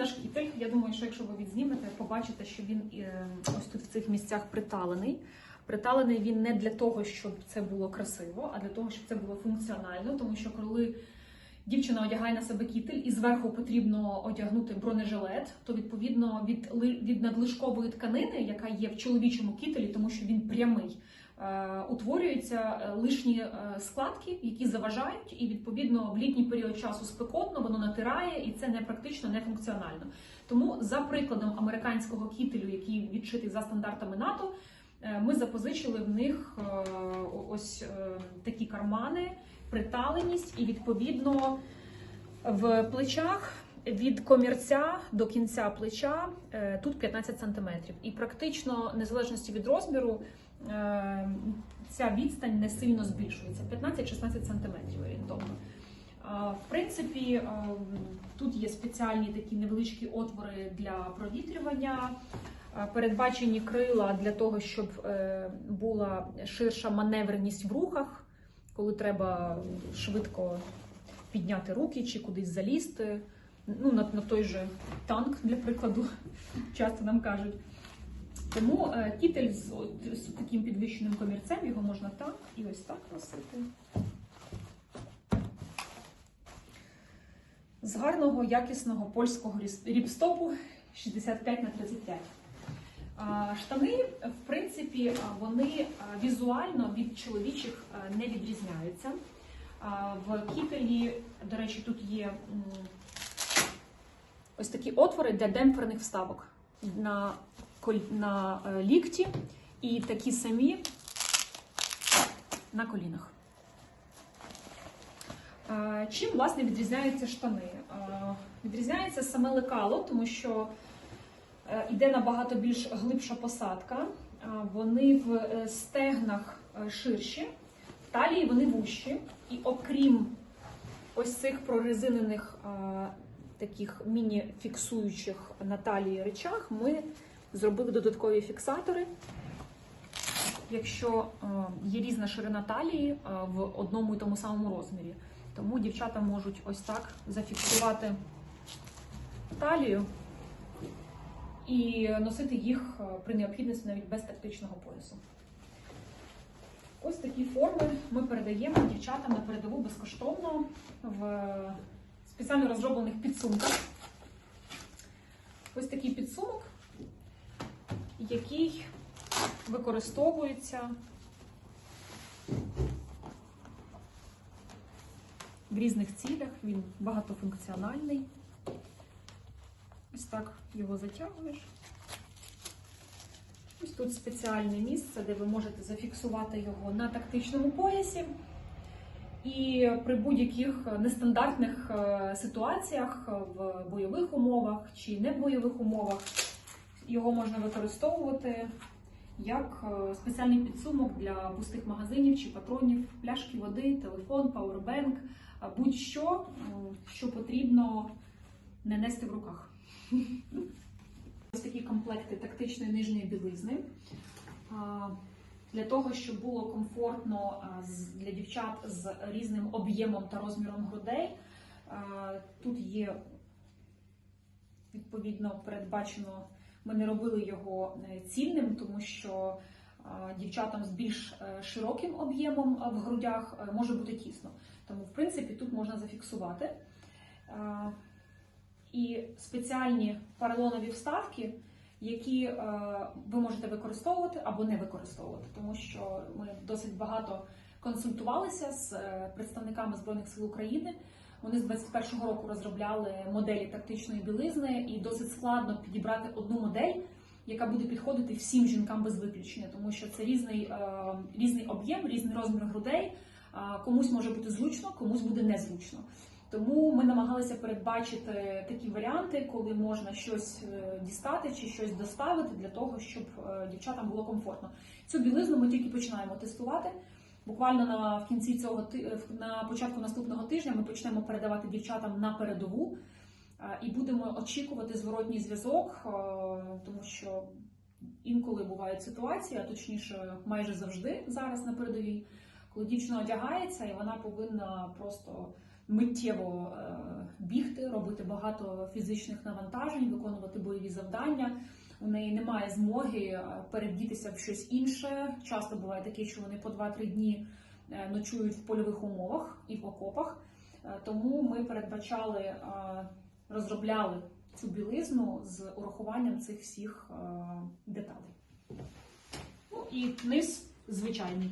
наш кітель. Я думаю, що якщо ви відзнімете, побачите, що він е, ось тут в цих місцях приталений. Приталений він не для того, щоб це було красиво, а для того, щоб це було функціонально, тому що коли дівчина одягає на себе кітель і зверху потрібно одягнути бронежилет, то відповідно від, від надлишкової тканини, яка є в чоловічому кітелі, тому що він прямий, утворюються е, лишні е, складки, які заважають, і відповідно в літній період часу спекотно воно натирає, і це не практично, не функціонально. Тому за прикладом американського кітелю, який відшитий за стандартами НАТО. Е, Ми запозичили в них е, ось е, такі кармани, приталеність, і відповідно в плечах від комірця до кінця плеча е, тут 15 см. І практично, незалежності від розміру, е, ця відстань не сильно збільшується 15-16 см орієнтовно. В принципі, тут є спеціальні такі невеличкі отвори для провітрювання. Передбачені крила для того, щоб е, була ширша маневреність в рухах, коли треба швидко підняти руки чи кудись залізти. Ну, на, на той же танк, для прикладу, часто нам кажуть. Тому е, кітель з, з таким підвищеним комірцем, його можна так і ось так носити. З гарного, якісного польського ріпстопу 65 на 35. Штани, в принципі, вони візуально від чоловічих не відрізняються. В кітелі, до речі, тут є ось такі отвори для демпферних вставок на, на е, лікті і такі самі на колінах. Чим власне відрізняються штани? Відрізняється саме лекало, тому що е, йде набагато більш глибша посадка. Вони в е, стегнах е, ширші, в талії вони вущі, і окрім ось цих прорезинених таких міні-фіксуючих на талії речах, ми зробили додаткові фіксатори. Якщо е, є різна ширина талії е, в одному і тому самому розмірі, тому дівчата можуть ось так зафіксувати талію і носити їх е, при необхідності навіть без тактичного поясу. Ось такі форми ми передаємо дівчатам на передову безкоштовно в спеціально розроблених підсумках. Ось підсумок, який використовується в різних цілях. Він багатофункціональний. Ось так його затягуєш. Ось тут спеціальне місце, де ви можете зафіксувати його на тактичному поясі. І при будь-яких нестандартних е, ситуаціях в бойових умовах чи не бойових умовах його можна використовувати як е, спеціальний підсумок для пустих магазинів чи патронів, пляшки води, телефон, пауербенк, будь-що, що потрібно не нести в руках. Ось такі комплекти тактичної нижньої білизни. Для того, щоб було комфортно для дівчат з різним об'ємом та розміром грудей, тут є відповідно передбачено. Ми не робили його е, цільним, тому що дівчатам з більш е, широким об'ємом в грудях е, може бути тісно. Тому, в принципі, тут можна зафіксувати. І спеціальні поролонові вставки, які ви можете використовувати або не використовувати, тому що ми досить багато консультувалися з представниками Збройних сил України. Вони з 21-го року розробляли моделі тактичної білизни, і досить складно підібрати одну модель, яка буде підходити всім жінкам без виключення, тому що це різний, е, різний об'єм, різний розмір грудей. Комусь може бути зручно, комусь буде незручно. Тому ми намагалися передбачити такі варіанти, коли можна щось е, дістати чи щось доставити для того, щоб е, дівчатам було комфортно. Цю білизну ми тільки починаємо тестувати. Буквально на в кінці цього е, на початку наступного тижня ми почнемо передавати дівчатам на передову е, і будемо очікувати зворотній зв'язок, е, тому що інколи бувають ситуації, а точніше, майже завжди зараз на передовій, коли дівчина одягається і вона повинна просто миттєво бігти, робити багато фізичних навантажень, виконувати бойові завдання. У неї немає змоги е, перевдітися в щось інше. Часто буває таке, що вони по 2-3 дні е, ночують в польових умовах і в окопах. Е, Тому ми передбачали, розробляли цю білизну з урахуванням цих всіх деталей. Ну і низ звичайний.